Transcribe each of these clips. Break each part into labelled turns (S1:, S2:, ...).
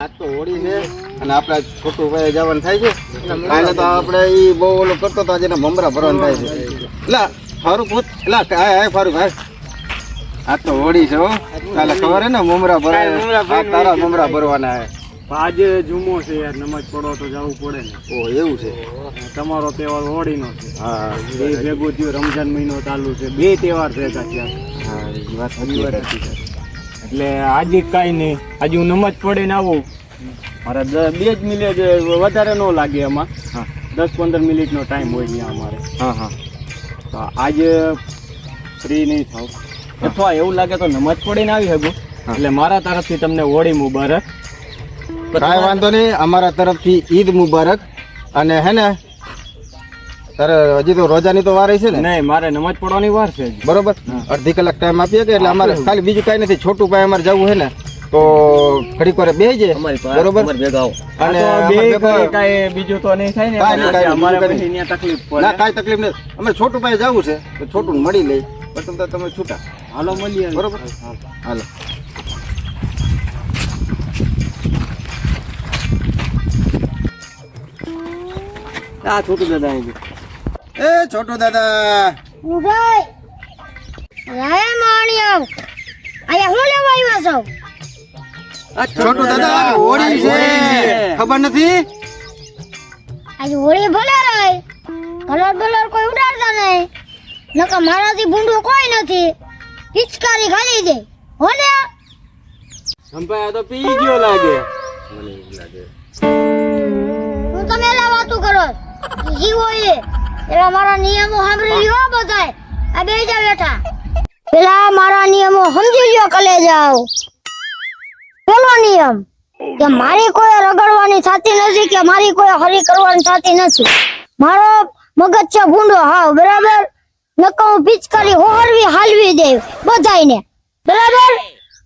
S1: આજ તો હોળી છે અને આપણે છોટું ભાઈ જવાનું થાય છે. કાલે તો આપણે ઈ બહુ ઓલો કરતો તો આજે એના મમરા ભરવાનું થાય છે. ફારૂક ફારૂક આજ તો હોળી છે હો. કાલે ખબર હે ને મમરા ભરાય તારા મમરા ભરવાના હે.
S2: આજે જુમો છે યાર નમાજ પડો તો જવું પડે ને.
S1: ઓ એવું છે.
S2: તમારો તહેવાર હોળીનો છે.
S1: હા
S2: બે ભેગું થયું રમજાન મહિનો ચાલુ છે. બે તહેવાર ભેગા થયા
S1: હા વાત સાચી.
S2: એટલે આજે કાંઈ નહીં. આજે હું નમાજ પડે ને આવું. મારે બે જ મિનિટ વધારે ન લાગે એમાં.
S1: હા.
S2: દસ પંદર મિનિટનો ટાઈમ હોય ત્યાં અમારે.
S1: હા હા.
S2: તો આજે ફ્રી નહીં થાવ. અથવા એવું લાગે તો નમાજ પડીને આવી શકું. એટલે મારા તરફથી તમને હોળી મુબારક.
S1: કાંઈ વાંધો નહીં. અમારા તરફથી ઈદ મુબારક. અને હે ને તારે હજી તો રોજાની તો વાર છે ને?
S2: નહીં મારે નમાજ પડવાની વાર છે
S1: બરોબર? અડધી કલાક ટાઈમ આપીએ કે એટલે અમારે ખાલી બીજું કાંઈ નથી છોટું ભાઈ અમારે જવું છે ને તો ઘડીક વાર બે જાય બરોબર
S2: અને કાંઈ બીજું તો નહીં થાય ને
S1: કાંઈ નહીં, નહીં,
S2: અમારે ત્યાં તકલીફ
S1: ના કાંઈ તકલીફ નથી. અમે છોટું ભાઈ જવું છે તો છોટું મળી લઈ પછી તમે તમે છૂટા.
S2: હાલો મળીએ.
S1: બરોબર? હાલો.
S2: આ છોટું દાદા અહીં
S1: એ છોટો દાદા.
S3: ઉભાઈ રાય માણ્યો અહીંયા હું લેવા આવ્યો છો?
S1: છોટું દાદા હોળી છે. ખબર નથી?
S3: આજે હોળી ભલે રહી. કલર બલર કોઈ ઉડાડતા નહીં. નકર મારાથી ભૂંડું કોઈ નથી. પિચકારી ખાલી દે. હો ને?
S2: સંભાઈ આ તો પી ગયો લાગે.
S3: હું તમે એલા તું કરો. જીવો એ. એલા મારા નિયમો સાંભળી લ્યો બધાય. આ બે જા બેઠા. પેલા મારા નિયમો સમજી લ્યો કલે જાવ પેલો નિયમ. કે મારી કોઈ રગડવાની થતી નથી કે મારી કોઈ હરી કરવાની થતી નથી. મારો મગજ છે ભૂંડો હાવ બરાબર? નકો હું પિચકારી હોહરવી હાલવી દે બધાયને. બરાબર?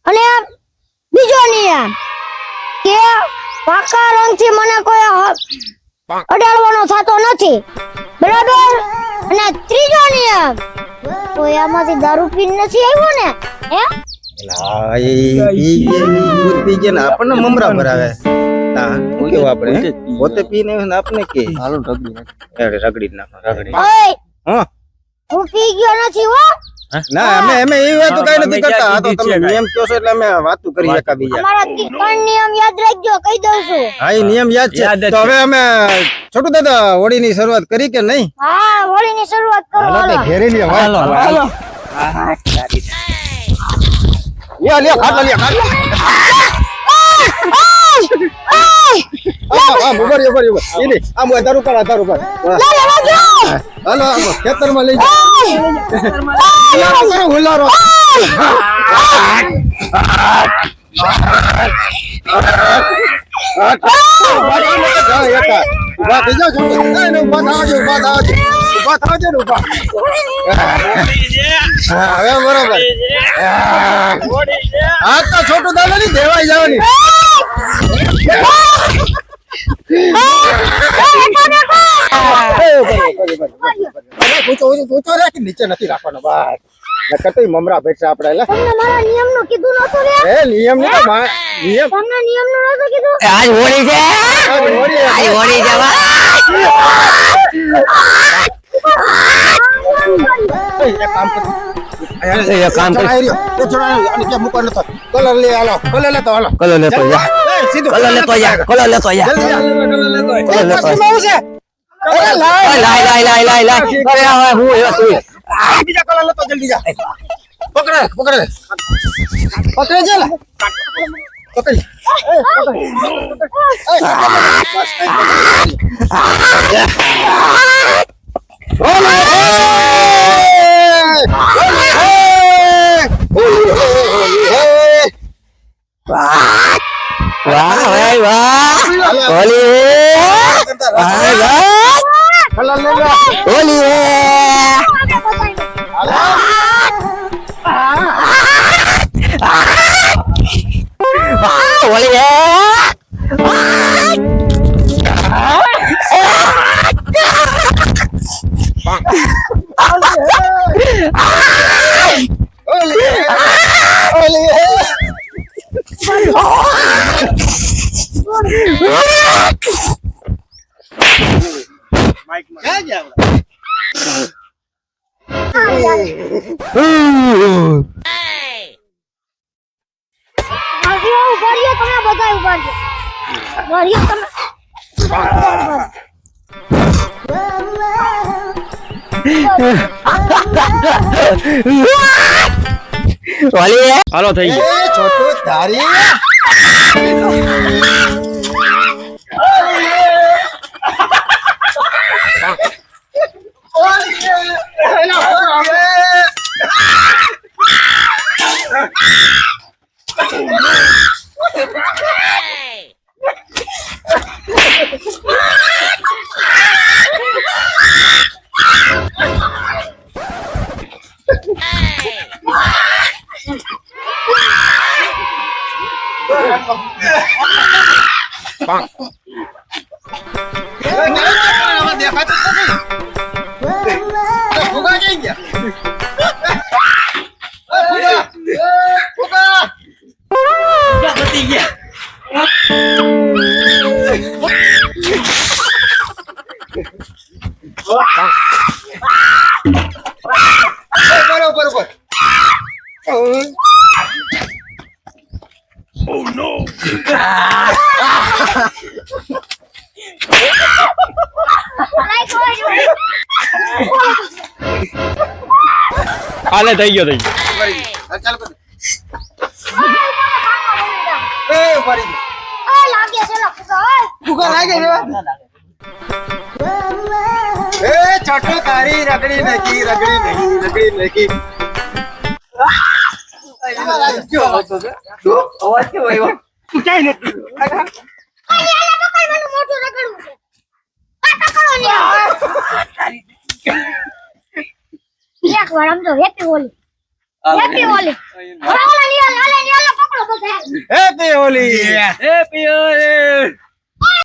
S3: અને બીજો નિયમ કે પાકા રંગથી મને કોઈ હ- અડાડવાનો થતો નથી. બરાબર? અને ત્રીજો નિયમ. કોઈ આમાંથી દારૂ પીને નથી આવ્યો ને? હે?
S1: હા, ને આપણને મમરા ભરાવે. હા શું કેવું આપણે? પોતે પીને ને આપણને કે? હાલો રગડી નાખો. રગડી હું
S3: પી ગયો નથી હો.
S1: ના અમે અમે એ વાતો કઈ નથી કરતા. આ તો તમે નિયમ કયો છો એટલે અમે વાત કરી એકા બીજા.
S3: અમારા ત્રણ નિયમ યાદ રાખજો કહી દઉં છું.
S1: હા એ નિયમ યાદ છે. તો હવે અમે છોટું દાદા હોળીની શરૂઆત કરી કે નહીં?
S3: હા હોળીની શરૂઆત કરો હાલો
S1: ઘેરી લે હાલો હાલો. લ્યો લ્યો ખાટલા લ્યો ખાટલા. આમ મોબાઈલ ઉભર આ મોબાઈલ દારૂ આમ દારૂ તારું પર તારું પર હાલો ખેતરમાં લઈ જાઓ. હુલારો ઊભા થઈ જાઓ ઊભા થવા ઊભા થવા ઊભા થવા દો ને ઊભા. હવે બરોબર હા તો છોટું દાદા ની દેવાઈ જવાની. ઊંચો ઊંચો રાખ નીચે નથી રાખવાનો બસ નકર તો મમરા બેઠા આપણે એટલે
S3: તમને મારા નિયમનું કીધું નતું રે
S1: એ નિયમની તો નિયમ
S3: તમને નિયમનું નતું કીધું
S4: આજ હોળી છે
S1: આ હોળી
S4: આજ હોળી છે
S1: એક કામ કર
S4: કામ કર.
S1: એ રહ્યો. આને ક્યાં મૂકવાનો હતો? કલર લે હાલો કલર લેતો હાલો
S4: કલર લેતો જા. કલર લેતો જા કલર લેતો જા
S1: જલ્દી જા.
S4: કલર લેતો
S1: છે? અરે લાય.
S4: લાય લાય લાય લાય લાય અરે હવે હું એ
S1: આ બીજા કલર લેતો જલ્દી જા. પકડે પકડે. પકડે લા. ઓલે, ઓલે, ઓલે, ઓલે.
S4: વાહ વાહ હોળી વાહ વાહ.
S1: કલર લે લે.
S2: હાલો થઈ
S1: એ છોટું તારી Bonk.
S2: હાલે થઈ ગયો થઈ ગયો
S1: એ ફરી ગયો.
S3: આ લાગે છે લા ફુગા
S1: લાગે છે એ છોટું તારી રગડી નાખી રગડી નાખી રગડી
S3: મોટું રગડવું છે આ ટકરો ને એક વાર હેપી હોલી. હેપી હોલી. ઓલા ઓલા નિયા લાલે નિયા પકડો બધા
S1: હે તે ઓલી
S2: એ પિયો રે